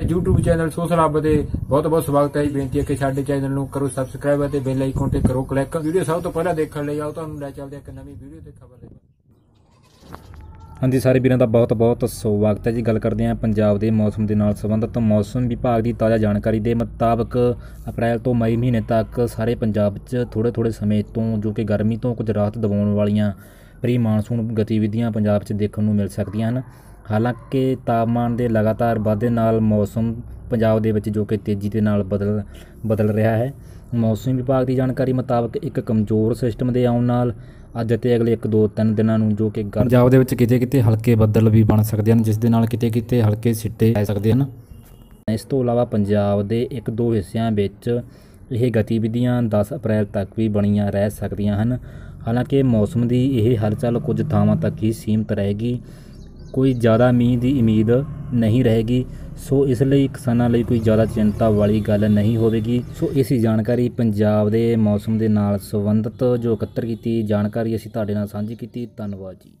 YouTube channel social ਹੱਬ ਦੇ ਬਹੁਤ ਬਹੁਤ ਸਵਾਗਤ ਹੈ ਜੀ। ਬੇਨਤੀ ਹੈ ਕਿ ਸਾਡੇ ਚੈਨਲ ਨੂੰ ਕਰੋ ਸਬਸਕ੍ਰਾਈਬ ਅਤੇ ਬੈਲ ਆਈਕਨ ਤੇ ਕਰੋ ਕਲਿੱਕ ਵੀਡੀਓ ਸਭ ਤੋਂ ਪਹਿਲਾਂ ਦੇਖਣ ਲਈ ਆਓ, ਤੁਹਾਨੂੰ ਲੈ ਚੱਲਦੇ ਹਾਂ ਇੱਕ ਨਵੀਂ ਵੀਡੀਓ ਤੇ ਖਬਰ ਦੇ ਹਾਂਜੀ, ਸਾਰੇ ਵੀਰਾਂ ਦਾ ਬਹੁਤ-ਬਹੁਤ ਸਵਾਗਤ ਹੈ ਜੀ। ਗੱਲ ਕਰਦੇ ਹਾਂ ਪੰਜਾਬ ਦੇ ਮੌਸਮ ਦੇ ਨਾਲ ਸੰਬੰਧਿਤ। ਮੌਸਮ ਵਿਭਾਗ ਦੀ ਤਾਜ਼ਾ ਜਾਣਕਾਰੀ ਦੇ ਮੁਤਾਬਕ ਅਪ੍ਰੈਲ ਤੋਂ ਮਈ ਮਹੀਨੇ ਤੱਕ ਸਾਰੇ ਪੰਜਾਬ 'ਚ ਥੋੜੇ-ਥੋੜੇ ਸਮੇਂ ਤੋਂ, ਜੋ ਕਿ ਗਰਮੀ ਤੋਂ ਕੁਝ ਰਾਹਤ ਦਿਵਾਉਣ ਵਾਲੀਆਂ ਪ੍ਰੀ ਮਾਨਸੂਨ ਗਤੀਵਿਧੀਆਂ ਪੰਜਾਬ 'ਚ ਦੇਖਣ ਨੂੰ ਮਿਲ ਸਕਦੀਆਂ ਹਨ। ਹਾਲਾਂਕਿ ਤਾਪਮਾਨ ਦੇ ਲਗਾਤਾਰ ਵਾਧੇ ਨਾਲ ਮੌਸਮ ਪੰਜਾਬ ਦੇ ਵਿੱਚ ਜੋ ਕਿ ਤੇਜ਼ੀ ਦੇ ਨਾਲ ਬਦਲ ਬਦਲ ਰਿਹਾ ਹੈ। ਮੌਸਮ ਵਿਭਾਗ ਦੀ ਜਾਣਕਾਰੀ ਮੁਤਾਬਕ ਇੱਕ ਕਮਜ਼ੋਰ ਸਿਸਟਮ ਦੇ ਆਉਣ ਨਾਲ ਅੱਜ ਅਤੇ ਅਗਲੇ 1-2-3 ਦਿਨਾਂ ਨੂੰ ਜੋ ਕਿ ਪੰਜਾਬ ਦੇ ਵਿੱਚ ਕਿਤੇ-ਕਿਤੇ ਹਲਕੇ ਬੱਦਲ ਵੀ ਬਣ ਸਕਦੇ ਹਨ ਜਿਸ ਦੇ ਨਾਲ ਕਿਤੇ-ਕਿਤੇ ਹਲਕੇ ਸਿੱਟੇ ਪੈ ਸਕਦੇ ਹਨ। ਇਸ ਤੋਂ ਇਲਾਵਾ ਪੰਜਾਬ ਦੇ ਇੱਕ ਦੋ ਹਿੱਸਿਆਂ ਵਿੱਚ ਇਹ ਗਤੀਵਿਧੀਆਂ 10 ਅਪ੍ਰੈਲ ਤੱਕ ਵੀ ਬਣੀਆਂ ਰਹਿ ਸਕਦੀਆਂ ਹਨ। ਹਾਲਾਂਕਿ ਮੌਸਮ ਦੀ ਇਹ ਹਲਚਲ ਕੁਝ ਥਾਵਾਂ ਤੱਕ ਹੀ ਸੀਮਤ ਰਹੇਗੀ। ਕੋਈ ਜ਼ਿਆਦਾ ਮੀਂਹ ਦੀ ਉਮੀਦ ਨਹੀਂ ਰਹੇਗੀ। ਸੋ ਇਸ ਲਈ ਕਿਸਾਨਾਂ ਲਈ ਕੋਈ ਜ਼ਿਆਦਾ ਚਿੰਤਾ ਵਾਲੀ ਗੱਲ ਨਹੀਂ ਹੋਵੇਗੀ। ਸੋ ਇਸ ਜਾਣਕਾਰੀ ਪੰਜਾਬ ਦੇ ਮੌਸਮ ਦੇ ਨਾਲ ਸੰਬੰਧਿਤ ਜੋ ਇਕੱਤਰ ਕੀਤੀ ਜਾਣਕਾਰੀ ਅਸੀਂ ਤੁਹਾਡੇ ਨਾਲ ਸਾਂਝੀ ਕੀਤੀ। ਧੰਨਵਾਦ ਜੀ।